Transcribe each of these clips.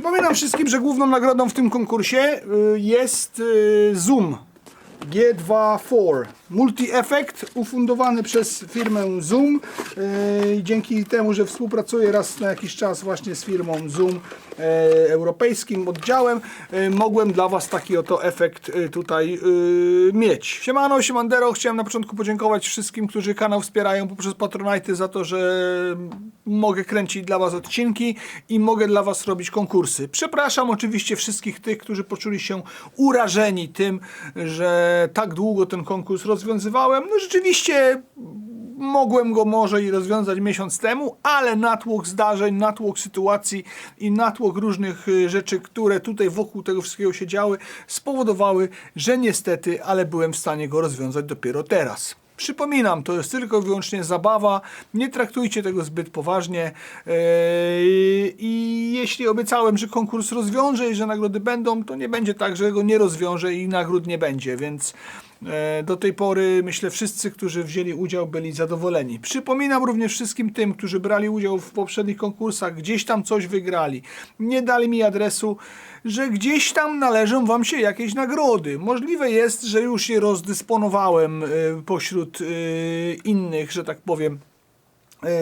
Przypominam wszystkim, że główną nagrodą w tym konkursie y, jest y, Zoom. G24 Multi-Effect ufundowany przez firmę Zoom. Y, Dzięki temu, że współpracuję raz na jakiś czas właśnie z firmą Zoom e, europejskim oddziałem, e, mogłem dla Was taki oto efekt e, tutaj e, mieć. Siemano, siemandero, chciałem na początku podziękować wszystkim, którzy kanał wspierają poprzez Patronite za to, że mogę kręcić dla Was odcinki i mogę dla Was robić konkursy. Przepraszam oczywiście wszystkich tych, którzy poczuli się urażeni tym, że tak długo ten konkurs rozwiązywałem. No rzeczywiście mogłem go może i rozwiązać miesiąc temu, ale natłok zdarzeń, natłok sytuacji i natłok różnych y, rzeczy, które tutaj wokół tego wszystkiego się działy, spowodowały, że niestety, ale byłem w stanie go rozwiązać dopiero teraz. Przypominam, to jest tylko i wyłącznie zabawa, nie traktujcie tego zbyt poważnie Eee, i jeśli obiecałem, że konkurs rozwiążę i że nagrody będą, to nie będzie tak, że go nie rozwiążę i nagród nie będzie, więc do tej pory myślę wszyscy, którzy wzięli udział byli zadowoleni. Przypominam również wszystkim tym, którzy brali udział w poprzednich konkursach, gdzieś tam coś wygrali, nie dali mi adresu, że gdzieś tam należą wam się jakieś nagrody. Możliwe jest, że już je rozdysponowałem e, pośród e, innych, że tak powiem, e,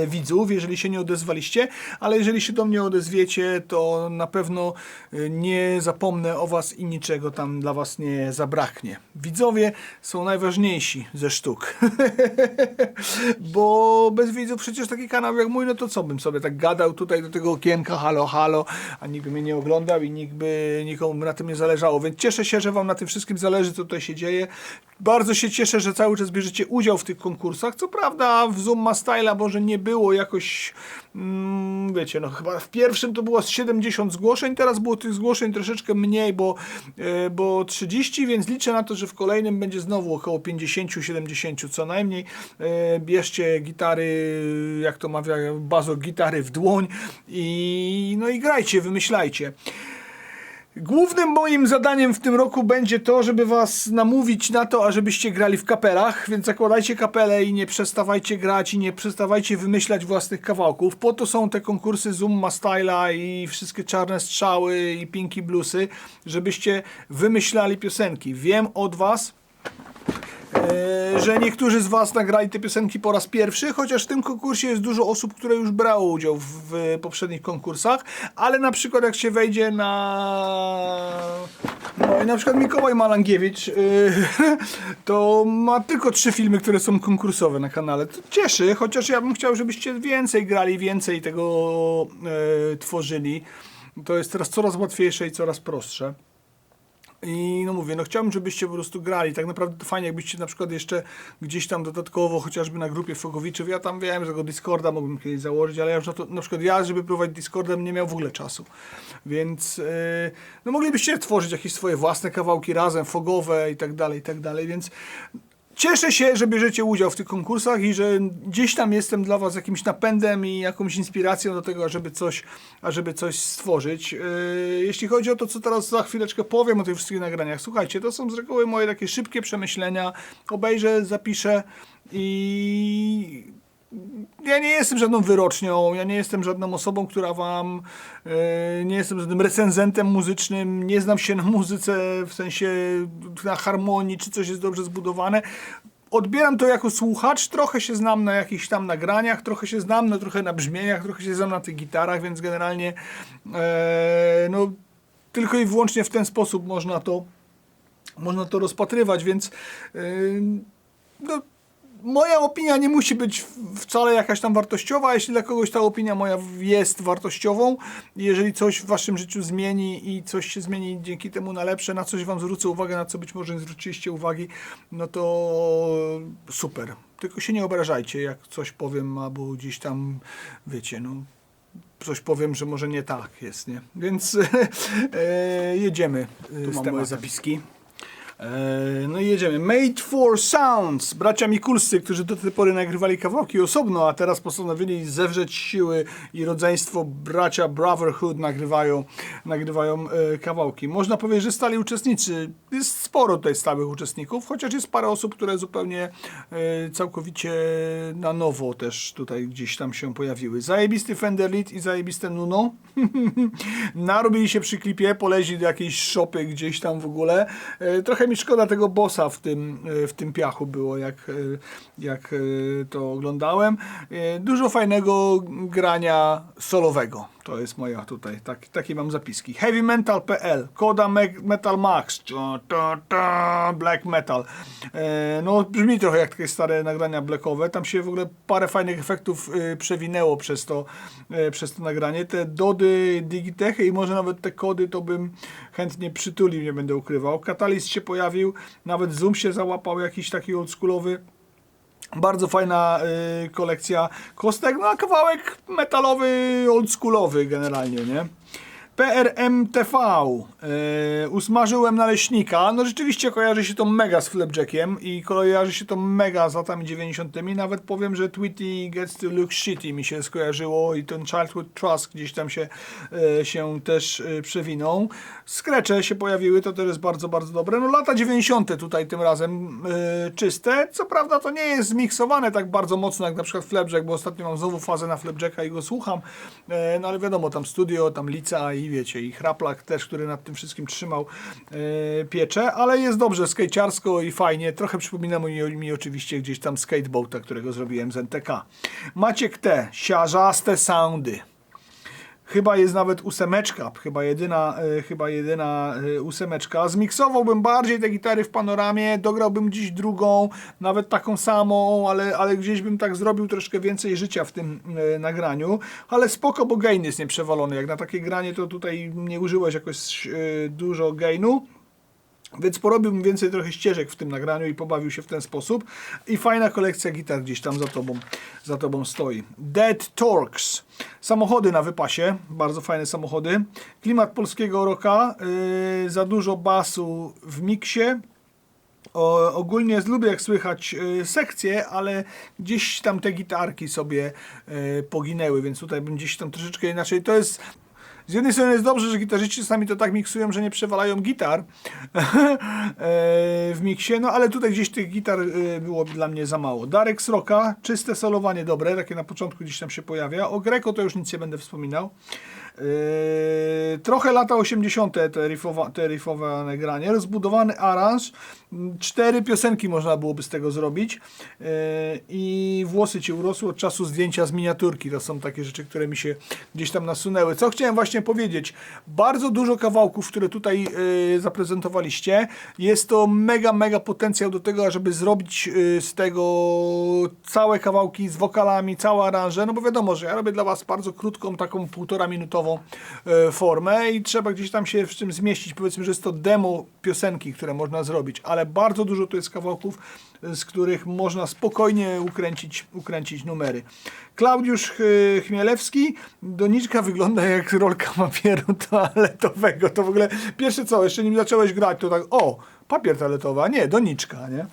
widzów, jeżeli się nie odezwaliście, ale jeżeli się do mnie odezwiecie, to na pewno e, nie zapomnę o was i niczego tam dla was nie zabraknie. Widzowie są najważniejsi ze sztuk. Bo bez widzów przecież taki kanał jak mój, no to co bym sobie tak gadał tutaj do tego okienka, halo, halo, a nikt by mnie nie oglądał i nikt by nikomu na tym nie zależało. Więc cieszę się, że wam na tym wszystkim zależy, co tutaj się dzieje. Bardzo się cieszę, że cały czas bierzecie udział w tych konkursach. Co prawda w Zoom ma Styla może nie było jakoś, mm, wiecie, no chyba w pierwszym to było z 70 zgłoszeń, teraz było tych zgłoszeń troszeczkę mniej, bo, e, bo 30, więc liczę na to, że w kolejnym będzie znowu około 50-70 co najmniej. E, Bierzcie gitary, jak to mawia, bazo gitary w dłoń i no i grajcie, wymyślajcie. Głównym moim zadaniem w tym roku będzie to, żeby was namówić na to, ażebyście grali w kapelach, więc zakładajcie kapelę i nie przestawajcie grać i nie przestawajcie wymyślać własnych kawałków. Po to są te konkursy Zoom Ma Styla i wszystkie czarne strzały i Pinky Bluesy, żebyście wymyślali piosenki. Wiem od was, że niektórzy z Was nagrali te piosenki po raz pierwszy, chociaż w tym konkursie jest dużo osób, które już brało udział w, poprzednich konkursach, ale na przykład jak się wejdzie na... No i na przykład Mikołaj Malangiewicz, y, to ma tylko trzy filmy, które są konkursowe na kanale. To cieszy, chociaż ja bym chciał, żebyście więcej grali, więcej tego e, tworzyli. To jest teraz coraz łatwiejsze i coraz prostsze. I no mówię, no chciałbym, żebyście po prostu grali. Tak naprawdę to fajnie, jakbyście na przykład jeszcze gdzieś tam dodatkowo, chociażby na grupie Fogowiczów, ja tam wiem, że tego Discorda mógłbym kiedyś założyć, ale ja już na, to, na przykład ja, żeby prowadzić Discorda, bym nie miał w ogóle czasu. Więc yy, no moglibyście tworzyć jakieś swoje własne kawałki razem, fogowe i tak dalej, i tak dalej, więc Cieszę się, że bierzecie udział w tych konkursach i że gdzieś tam jestem dla Was jakimś napędem i jakąś inspiracją do tego, ażeby coś, ażeby coś stworzyć. Yy, jeśli chodzi o to, co teraz za chwileczkę powiem o tych wszystkich nagraniach, słuchajcie, to są z reguły moje takie szybkie przemyślenia. Obejrzę, zapiszę i ja nie jestem żadną wyrocznią, ja nie jestem żadną osobą, która wam, e, nie jestem żadnym recenzentem muzycznym, nie znam się na muzyce, w sensie na harmonii, czy coś jest dobrze zbudowane. Odbieram to jako słuchacz, trochę się znam na jakichś tam nagraniach, trochę się znam na, trochę na brzmieniach, trochę się znam na tych gitarach, więc generalnie e, no, tylko i wyłącznie w ten sposób można to, można to rozpatrywać, więc e, no, moja opinia nie musi być wcale jakaś tam wartościowa, jeśli dla kogoś ta opinia moja jest wartościową, jeżeli coś w waszym życiu zmieni i coś się zmieni dzięki temu na lepsze, na coś wam zwrócę uwagę, na co być może nie zwróciliście uwagi, no to super. Tylko się nie obrażajcie, jak coś powiem, albo gdzieś tam, wiecie, no coś powiem, że może nie tak jest, nie? Więc e, jedziemy e, Tu z mam moje zapiski. E, No i jedziemy. Made for Sounds. Bracia Mikulscy, którzy do tej pory nagrywali kawałki osobno, a teraz postanowili zewrzeć siły i rodzeństwo bracia Brotherhood nagrywają nagrywają e, kawałki. Można powiedzieć, że stali uczestnicy. Jest sporo tutaj stałych uczestników, chociaż jest parę osób, które zupełnie e, całkowicie na nowo też tutaj gdzieś tam się pojawiły. Zajebisty Fender Lead i zajebiste Nuno. Narobili się przy klipie, poleźli do jakiejś szopy gdzieś tam w ogóle. E, Trochę mi szkoda tego bossa w tym, e, w tym piachu było, jak, e, jak e, to oglądałem. Dużo fajnego grania solowego. To jest moja tutaj, tak, takie mam zapiski. Heavymental.pl, Koda Me- Metal Max, Black Metal. No brzmi trochę jak takie stare nagrania blackowe. Tam się w ogóle parę fajnych efektów przewinęło przez to, przez to nagranie. Te dody Digitechy i może nawet te kody to bym chętnie przytulił, nie będę ukrywał. Catalyst się pojawił, nawet Zoom się załapał jakiś taki oldschoolowy. Bardzo fajna y, kolekcja kostek, no a kawałek metalowy, oldschoolowy generalnie, nie? PRMTV. Y, usmażyłem naleśnika. No rzeczywiście kojarzy się to mega z Flapjackiem i kojarzy się to mega z latami 90. Nawet powiem, że Tweety Gets to Look Shitty mi się skojarzyło i ten Childhood Trust gdzieś tam się, y, się też y, przewinął. Skrecze się pojawiły, to też jest bardzo, bardzo dobre. No lata 90. tutaj tym razem czyste. Co prawda to nie jest zmiksowane tak bardzo mocno jak na przykład Flapjack, bo ostatnio mam znowu fazę na Flapjacka i go słucham. E, no ale wiadomo, tam studio, tam Lica i wiecie, i Hraplak też, który nad tym wszystkim trzymał e, pieczę, ale jest dobrze, skejciarsko i fajnie. Trochę przypomina mi, mi oczywiście gdzieś tam skateboarda, którego zrobiłem z NTK. Maciek T. Siarzaste soundy. Chyba jest nawet ósemeczka, chyba jedyna, e, chyba jedyna e, ósemeczka. Zmiksowałbym bardziej te gitary w panoramie, dograłbym dziś drugą, nawet taką samą, ale, ale gdzieś bym tak zrobił troszkę więcej życia w tym e, nagraniu. Ale spoko, bo gain jest nieprzewalony. Jak na takie granie, to tutaj nie użyłeś jakoś dużo gainu. Więc porobiłbym więcej trochę ścieżek w tym nagraniu i pobawił się w ten sposób. I fajna kolekcja gitar gdzieś tam za tobą, za tobą stoi. Dead Torques. Samochody na wypasie, bardzo fajne samochody. Klimat polskiego rocka, yy, za dużo basu w miksie. O, ogólnie lubię jak słychać y, sekcje, ale gdzieś tam te gitarki sobie y, poginęły, więc tutaj bym gdzieś tam troszeczkę inaczej. To jest z jednej strony jest dobrze, że gitarzyści czasami to tak miksują, że nie przewalają gitar e, w miksie, no ale tutaj gdzieś tych gitar e, było dla mnie za mało. Darek Sroka, czyste solowanie dobre, takie na początku gdzieś tam się pojawia. O Greco to już nic nie będę wspominał. Yy, trochę lata 80. te, riffowa, te riffowe nagranie, rozbudowany aranż, cztery piosenki można byłoby z tego zrobić yy, i włosy ci urosły od czasu zdjęcia z miniaturki, to są takie rzeczy, które mi się gdzieś tam nasunęły. Co chciałem właśnie powiedzieć, bardzo dużo kawałków, które tutaj yy, zaprezentowaliście, jest to mega, mega potencjał do tego, żeby zrobić yy, z tego całe kawałki z wokalami, całe aranże, no bo wiadomo, że ja robię dla Was bardzo krótką, taką półtora minutową e, formę i trzeba gdzieś tam się w czym zmieścić. Powiedzmy, że jest to demo piosenki, które można zrobić, ale bardzo dużo tu jest kawałków, z których można spokojnie ukręcić, ukręcić numery. Klaudiusz e, Chmielewski, doniczka wygląda jak rolka papieru toaletowego. To w ogóle pierwsze co, jeszcze nim zacząłeś grać, to tak, o, papier toaletowy, a nie, doniczka, nie?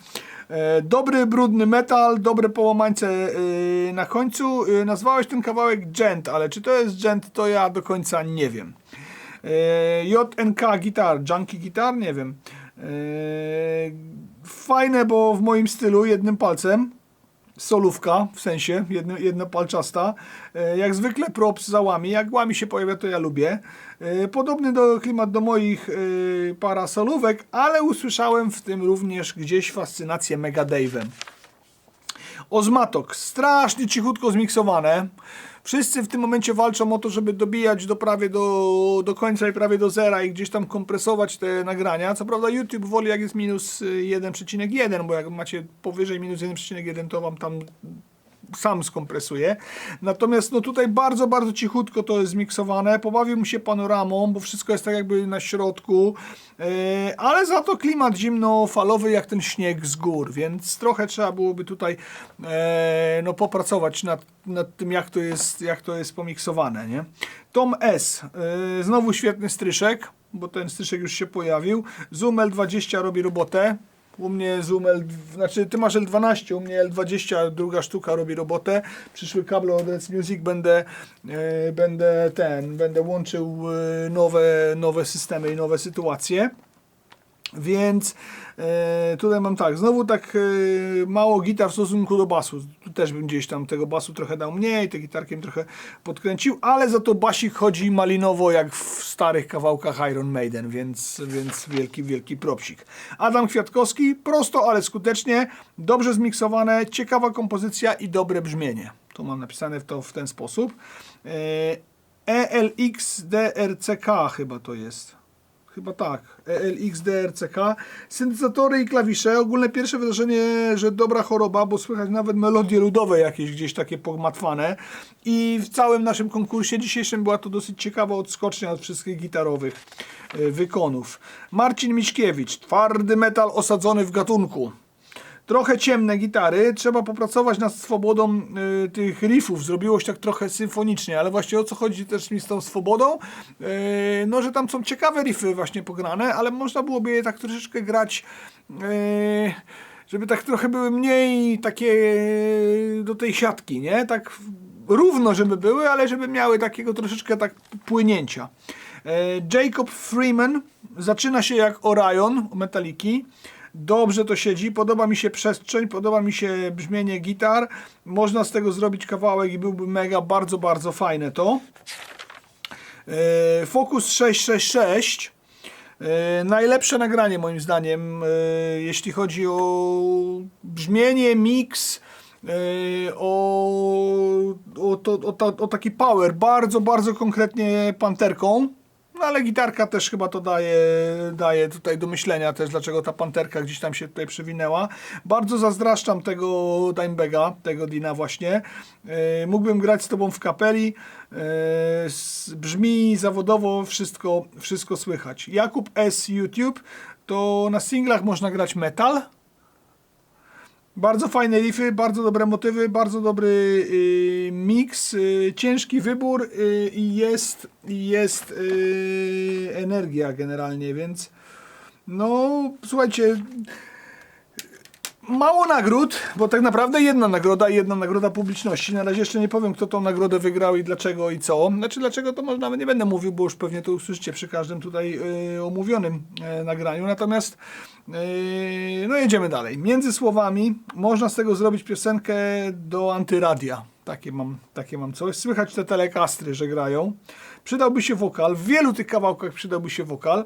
E, Dobry, brudny metal, dobre połamańce e, na końcu. Nazwałeś ten kawałek Gent, ale czy to jest Gent, to ja do końca nie wiem. JNK Gitar, Junkie Gitar, nie wiem. E, Fajne, bo w moim stylu jednym palcem. Solówka, w sensie, jedno, jednopalczasta. E, Jak zwykle props za łami. Jak łami się pojawia, to ja lubię. E, Podobny do klimat do moich parasolówek, ale usłyszałem w tym również gdzieś fascynację Mega Dave'em. Ozmatok, strasznie cichutko zmiksowane. Wszyscy w tym momencie walczą o to, żeby dobijać do prawie do, do końca i prawie do zera i gdzieś tam kompresować te nagrania. Co prawda YouTube woli jak jest minus y, 1,1, bo jak macie powyżej minus 1,1 to wam tam sam skompresuje. Natomiast no tutaj bardzo, bardzo cichutko to jest zmiksowane. Pobawił się panoramą, bo wszystko jest tak jakby na środku, yy, ale za to klimat zimnofalowy jak ten śnieg z gór, więc trochę trzeba byłoby tutaj yy, no, popracować nad, nad tym, jak to jest, jak to jest pomiksowane. Nie? Tom S. Yy, znowu świetny stryszek, bo ten stryszek już się pojawił. Zoom L20 robi robotę. U mnie Zoom L, znaczy ty masz L12, u mnie L20, druga sztuka robi robotę. Przyszły kable od Red Music będę, e, będę ten, będę łączył e, nowe, nowe systemy i nowe sytuacje. Więc e, tutaj mam tak, znowu tak e, mało gitar w stosunku do basu. Tu też bym gdzieś tam tego basu trochę dał mniej, te gitarkiem trochę podkręcił, ale za to basik chodzi malinowo jak w starych kawałkach Iron Maiden, więc, więc wielki, wielki propsik. Adam Kwiatkowski, prosto, ale skutecznie, dobrze zmiksowane, ciekawa kompozycja i dobre brzmienie. Tu mam napisane to w ten sposób. E, ELXDRCK chyba to jest. Chyba tak. ELXDRCK. Syntezatory i klawisze. Ogólne pierwsze wrażenie, że dobra choroba, bo słychać nawet melodie ludowe jakieś gdzieś takie pogmatwane. I w całym naszym konkursie dzisiejszym była to dosyć ciekawa odskocznia od wszystkich gitarowych e, wykonów. Marcin Miśkiewicz. Twardy metal osadzony w gatunku. Trochę ciemne gitary, trzeba popracować nad swobodą y, tych riffów. Zrobiło się tak trochę symfonicznie, ale właśnie o co chodzi też mi z tą swobodą? Y, no, że tam są ciekawe riffy właśnie pograne, ale można byłoby je tak troszeczkę grać, y, żeby tak trochę były mniej takie y, do tej siatki, nie? Tak równo, żeby były, ale żeby miały takiego troszeczkę tak płynięcia. E, Jacob Freeman zaczyna się jak Orion Metaliki. Dobrze to siedzi, podoba mi się przestrzeń, podoba mi się brzmienie gitar. Można z tego zrobić kawałek i byłby mega, bardzo, bardzo fajne to. E, Focus 666. E, Najlepsze nagranie moim zdaniem, e, jeśli chodzi o brzmienie, mix, e, o, o, to, o, o taki power. Bardzo, bardzo konkretnie panterką. No ale gitarka też chyba to daje, daje tutaj do myślenia też, dlaczego ta panterka gdzieś tam się tutaj przewinęła. Bardzo zazdraszczam tego Dimebega, tego Dina właśnie. E, mógłbym grać z tobą w kapeli. S- brzmi zawodowo, wszystko, wszystko słychać. Jakub S. YouTube, to na singlach można grać metal. Bardzo fajne riffy, bardzo dobre motywy, bardzo dobry y, miks, y, ciężki wybór y, i jest, i jest y, energia generalnie, więc no słuchajcie, mało nagród, bo tak naprawdę jedna nagroda i jedna nagroda publiczności. Na razie jeszcze nie powiem, kto tą nagrodę wygrał i dlaczego i co. Znaczy dlaczego to może nawet nie będę mówił, bo już pewnie to usłyszycie przy każdym tutaj y, omówionym y, nagraniu. Natomiast y, no jedziemy dalej. Między słowami można z tego zrobić piosenkę do antyradia. Takie mam, takie mam coś. Słychać te telekastry, że grają. Przydałby się wokal. W wielu tych kawałkach przydałby się wokal.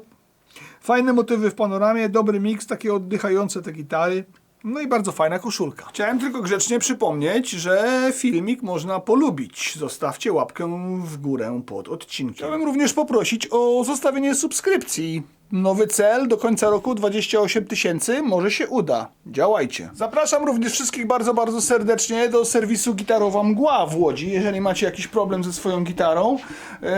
Fajne motywy w panoramie, dobry miks, takie oddychające te gitary. No i bardzo fajna koszulka. Chciałem tylko grzecznie przypomnieć, że filmik można polubić. Zostawcie łapkę w górę pod odcinkiem. Chciałem również poprosić o zostawienie subskrypcji. Nowy cel do końca roku 28 tysięcy, może się uda. Działajcie. Zapraszam również wszystkich bardzo, bardzo serdecznie do serwisu Gitarowa Mgła w Łodzi. Jeżeli macie jakiś problem ze swoją gitarą, yy,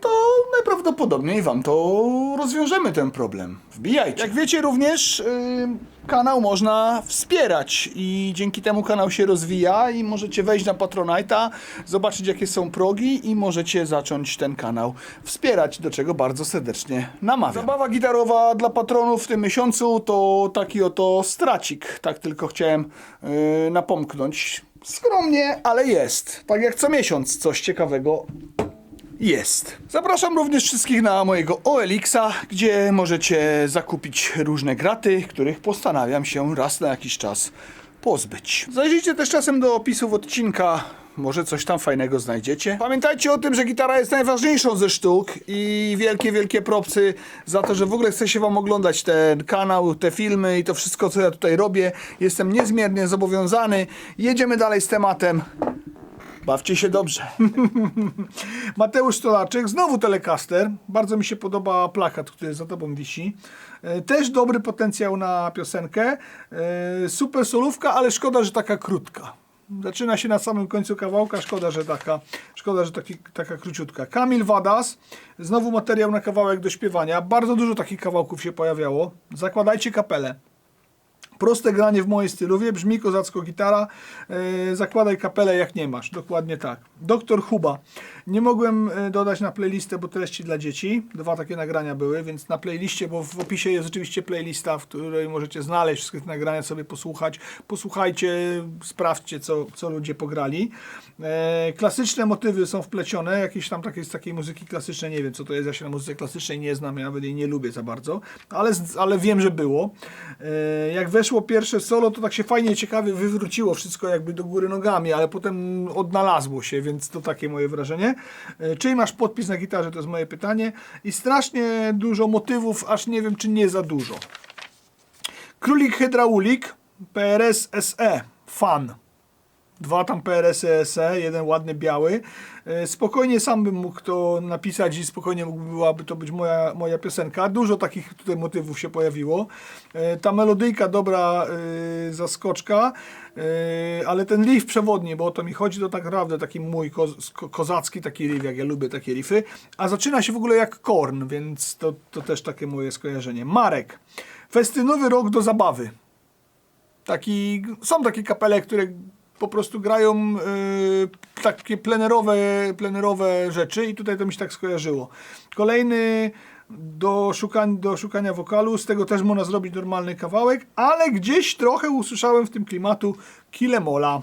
to najprawdopodobniej Wam to rozwiążemy ten problem. Wbijajcie. Jak wiecie również yy, kanał można wspierać i dzięki temu kanał się rozwija i możecie wejść na Patronite'a, zobaczyć jakie są progi i możecie zacząć ten kanał wspierać, do czego bardzo serdecznie namawiam. Zabawa gitarowa dla patronów w tym miesiącu to taki oto stracik, tak tylko chciałem yy, napomknąć. Skromnie, ale jest. Tak jak co miesiąc coś ciekawego jest. Zapraszam również wszystkich na mojego OLX-a, gdzie możecie zakupić różne graty, których postanawiam się raz na jakiś czas pozbyć. Zajrzyjcie też czasem do opisów odcinka, może coś tam fajnego znajdziecie. Pamiętajcie o tym, że gitara jest najważniejszą ze sztuk i wielkie, wielkie propsy za to, że w ogóle chce się wam oglądać ten kanał, te filmy i to wszystko, co ja tutaj robię. Jestem niezmiernie zobowiązany. Jedziemy dalej z tematem. Bawcie się dobrze. Mateusz Stolaczek, znowu Telecaster. Bardzo mi się podoba plakat, który za tobą wisi. E, Też dobry potencjał na piosenkę. E, Super solówka, ale szkoda, że taka krótka. Zaczyna się na samym końcu kawałka, szkoda, że taka, szkoda, że taki, taka króciutka. Kamil Wadas, znowu materiał na kawałek do śpiewania. Bardzo dużo takich kawałków się pojawiało. Zakładajcie kapelę. Proste granie w mojej stylowie, brzmi kozacko gitara, e, zakładaj kapelę jak nie masz, dokładnie tak. Doktor Huba. Nie mogłem e, dodać na playlistę, bo treści dla dzieci, dwa takie nagrania były, więc na playliście, bo w opisie jest oczywiście playlista, w której możecie znaleźć wszystkie te nagrania, sobie posłuchać. Posłuchajcie, sprawdźcie, co, co ludzie pograli. E, klasyczne motywy są wplecione, jakieś tam takie z takiej muzyki klasycznej, nie wiem co to jest, ja się na muzyce klasycznej nie znam, ja nawet jej nie lubię za bardzo, ale, ale wiem, że było. Jak weszło pierwsze solo, to tak się fajnie, ciekawie wywróciło wszystko jakby do góry nogami, ale potem odnalazło się, więc to takie moje wrażenie. E, Czyj masz podpis na gitarze, to jest moje pytanie. I strasznie dużo motywów, aż nie wiem, czy nie za dużo. Królik Hydraulik, PRS SE, fan. Dwa tam PRS-y SE, jeden ładny biały. E, Spokojnie sam bym mógł to napisać i spokojnie byłaby to być moja, moja piosenka. Dużo takich tutaj motywów się pojawiło. E, Ta melodyjka dobra e, zaskoczka, ale ten riff przewodni, bo o to mi chodzi, to tak naprawdę taki mój ko kozacki taki riff, jak ja lubię takie riffy. A zaczyna się w ogóle jak Korn, więc to, to też takie moje skojarzenie. Marek. Festynowy rok do zabawy taki, są takie kapele, które po prostu grają y, takie plenerowe, plenerowe rzeczy i tutaj to mi się tak skojarzyło. Kolejny do, szukań, do szukania wokalu, z tego też można zrobić normalny kawałek, ale gdzieś trochę usłyszałem w tym klimatu Kilemola.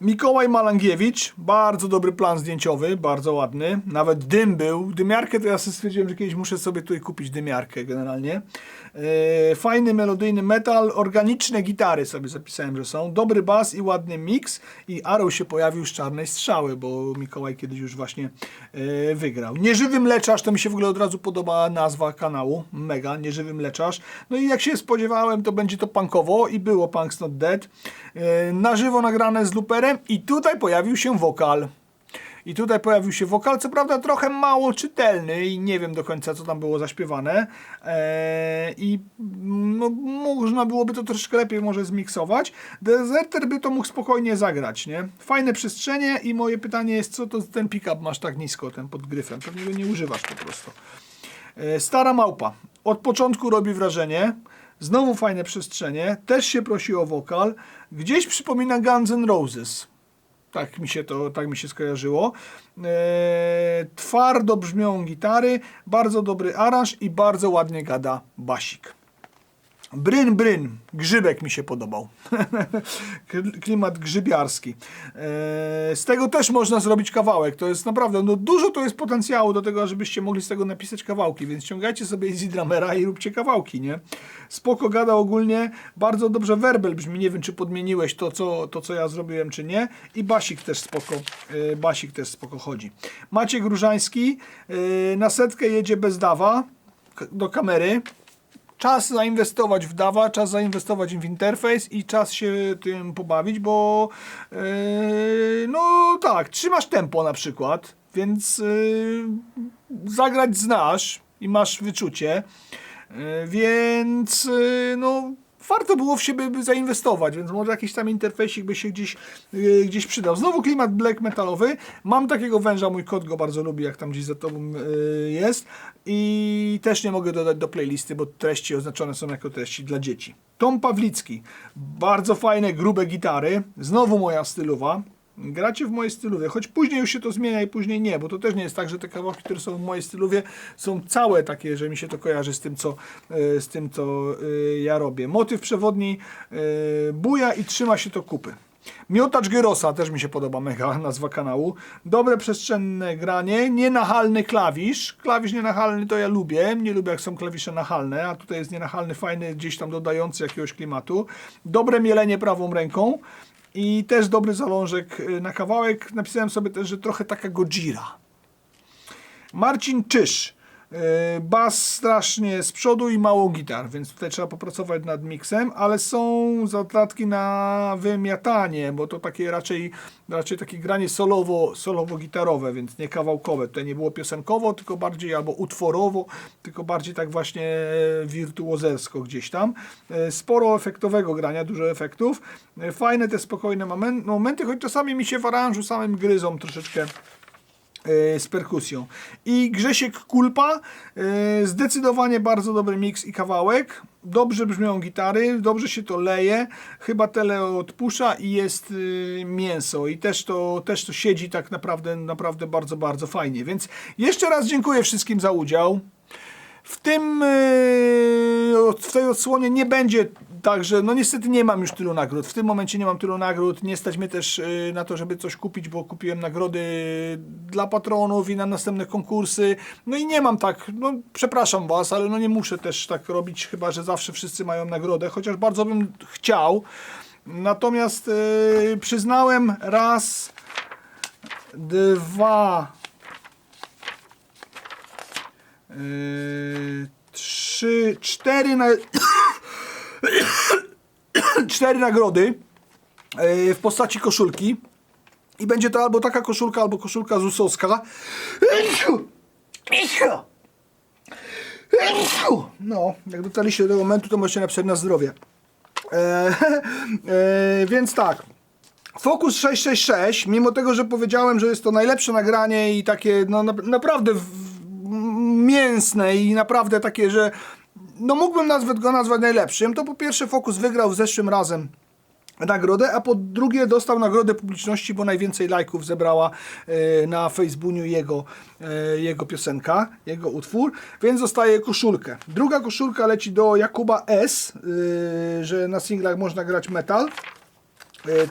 Mikołaj Malangiewicz, bardzo dobry plan zdjęciowy, bardzo ładny. Nawet dym był. Dymiarkę to ja stwierdziłem, że kiedyś muszę sobie tutaj kupić dymiarkę generalnie. E, fajny melodyjny metal, organiczne gitary sobie zapisałem, że są. Dobry bas i ładny mix. I Arrow się pojawił z czarnej strzały, bo Mikołaj kiedyś już właśnie e, wygrał. Nieżywy mleczarz, to mi się w ogóle od razu podoba nazwa kanału. Mega, nieżywy mleczarz. No i jak się spodziewałem, to będzie to punkowo i było Punk's Not Dead. E, na żywo nagrane z i tutaj pojawił się wokal. I tutaj pojawił się wokal, co prawda trochę mało czytelny i nie wiem do końca, co tam było zaśpiewane. Eee, I no, można byłoby to troszkę lepiej może zmiksować. Deserter by to mógł spokojnie zagrać, nie? Fajne przestrzenie i moje pytanie jest, co to ten pick-up masz tak nisko, ten pod gryfem? Pewnie go nie używasz po prostu. E, Stara małpa. Od początku robi wrażenie. Znowu fajne przestrzenie. Też się prosi o wokal. Gdzieś przypomina Guns N' Roses. Tak mi się to tak mi się skojarzyło. E, twardo brzmią gitary, bardzo dobry aranż i bardzo ładnie gada basik. Bryn, bryn, grzybek mi się podobał. Klimat grzybiarski. Eee, z tego też można zrobić kawałek. To jest naprawdę, no dużo to jest potencjału do tego, żebyście mogli z tego napisać kawałki, więc ściągajcie sobie Easy i róbcie kawałki, nie? Spoko gada ogólnie, bardzo dobrze werbel brzmi, nie wiem czy podmieniłeś to, co, to, co ja zrobiłem, czy nie. I basik też spoko, e, basik też spoko chodzi. Maciek Różański, e, na setkę jedzie bez dawa, do kamery, czas zainwestować w DAWA, czas zainwestować w interfejs i czas się tym pobawić, bo yy, no tak, trzymasz tempo na przykład, więc yy, zagrać znasz i masz wyczucie, yy, więc yy, no warto było w siebie by zainwestować, więc może jakiś tam interfejsik by się gdzieś, yy, gdzieś przydał. Znowu klimat black metalowy. Mam takiego węża, mój kot go bardzo lubi, jak tam gdzieś za tobą yy, jest. I też nie mogę dodać do playlisty, bo treści oznaczone są jako treści dla dzieci. Tom Pawlicki. Bardzo fajne, grube gitary. Znowu moja stylowa. Gracie w mojej stylowie, choć później już się to zmienia i później nie, bo to też nie jest tak, że te kawałki, które są w mojej stylowie są całe takie, że mi się to kojarzy z tym, co, e, z tym, co e, ja robię. Motyw przewodni e, buja i trzyma się to kupy. Miotacz Gyrosa też mi się podoba, mega nazwa kanału. Dobre przestrzenne granie, nienachalny klawisz. Klawisz nienachalny to ja lubię, nie lubię jak są klawisze nachalne, a tutaj jest nienachalny, fajny, gdzieś tam dodający jakiegoś klimatu. Dobre mielenie prawą ręką i też dobry zalążek y, na kawałek. Napisałem sobie też, że trochę taka Gojira. Marcin Czyż. Yy, Bas strasznie z przodu i mało gitar, więc tutaj trzeba popracować nad miksem, ale są zatratki na wymiatanie, bo to takie raczej, raczej takie granie solowo, solowo-gitarowe, więc nie kawałkowe. Tutaj nie było piosenkowo, tylko bardziej albo utworowo, tylko bardziej tak właśnie e, wirtuozersko gdzieś tam. E, Sporo efektowego grania, dużo efektów. E, Fajne te spokojne momen- momenty, choć czasami mi się w aranżu samym gryzą troszeczkę e, z perkusją. I Grzesiek Kulpa, e, zdecydowanie bardzo dobry miks i kawałek. Dobrze brzmią gitary, dobrze się to leje, chyba tele odpusza i jest y, mięso i też to, też to siedzi tak naprawdę, naprawdę bardzo, bardzo fajnie. Więc jeszcze raz dziękuję wszystkim za udział. W tym, yy, w tej odsłonie nie będzie tak, że no niestety nie mam już tylu nagród. W tym momencie nie mam tylu nagród. Nie stać mnie też yy, na to, żeby coś kupić, bo kupiłem nagrody dla patronów i na następne konkursy. No i nie mam tak, no przepraszam was, ale no nie muszę też tak robić, chyba że zawsze wszyscy mają nagrodę, chociaż bardzo bym chciał. Natomiast yy, przyznałem raz, dwa, Yy, trzy, cztery na... cztery nagrody yy, w postaci koszulki. I będzie to albo taka koszulka, albo koszulka zusowska. No, jak dotarliście do tego momentu, to możecie napisać na zdrowie. E, e, więc tak. Focus 666, mimo tego, że powiedziałem, że jest to najlepsze nagranie i takie no, na, naprawdę w, mięsne i naprawdę takie, że no mógłbym nazwać go nazwać najlepszym, to po pierwsze Focus wygrał zeszłym razem nagrodę, a po drugie dostał nagrodę publiczności, bo najwięcej lajków zebrała e, na Facebooku jego, e, jego piosenka, jego utwór, więc dostaje koszulkę. Druga koszulka leci do Jakuba S, e, że na singlach można grać metal.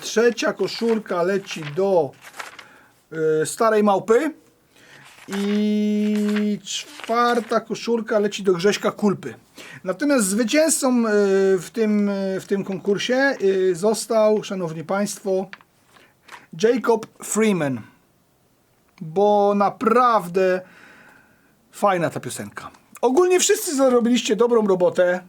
Trzecia koszulka leci do Starej Małpy. I czwarta koszulka leci do Grześka Kulpy. Natomiast zwycięzcą e, w tym, e, w tym konkursie e, został, szanowni państwo, Jacob Freeman. Bo naprawdę fajna ta piosenka. Ogólnie wszyscy zrobiliście dobrą robotę.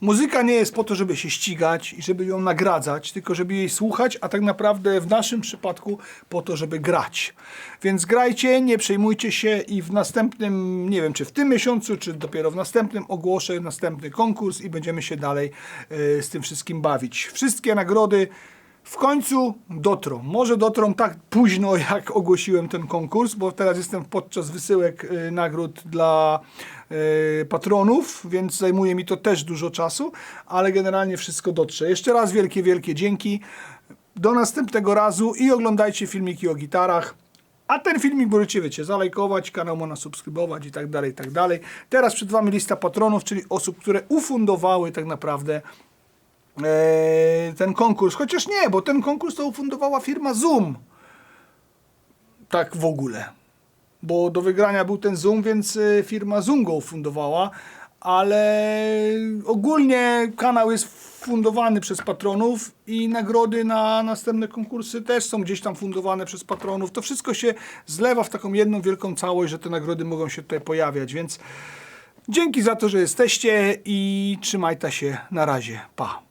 Muzyka nie jest po to, żeby się ścigać i żeby ją nagradzać, tylko żeby jej słuchać, a tak naprawdę w naszym przypadku po to, żeby grać. Więc grajcie, nie przejmujcie się i w następnym, nie wiem czy w tym miesiącu, czy dopiero w następnym ogłoszę następny konkurs i będziemy się dalej e, z tym wszystkim bawić. Wszystkie nagrody w końcu dotrą. Może dotrą tak późno, jak ogłosiłem ten konkurs, bo teraz jestem podczas wysyłek y, nagród dla y, patronów, więc zajmuje mi to też dużo czasu, ale generalnie wszystko dotrze. Jeszcze raz wielkie, wielkie dzięki. Do następnego razu i oglądajcie filmiki o gitarach. A ten filmik możecie, wiecie, zalajkować, kanał można subskrybować i tak dalej, i tak dalej. Teraz przed Wami lista patronów, czyli osób, które ufundowały tak naprawdę ten konkurs. Chociaż nie, bo ten konkurs to ufundowała firma Zoom. Tak w ogóle. Bo do wygrania był ten Zoom, więc e, firma Zoom go ufundowała. Ale ogólnie kanał jest fundowany przez patronów i nagrody na następne konkursy też są gdzieś tam fundowane przez patronów. To wszystko się zlewa w taką jedną wielką całość, że te nagrody mogą się tutaj pojawiać, więc dzięki za to, że jesteście i trzymajcie się. Na razie. Pa.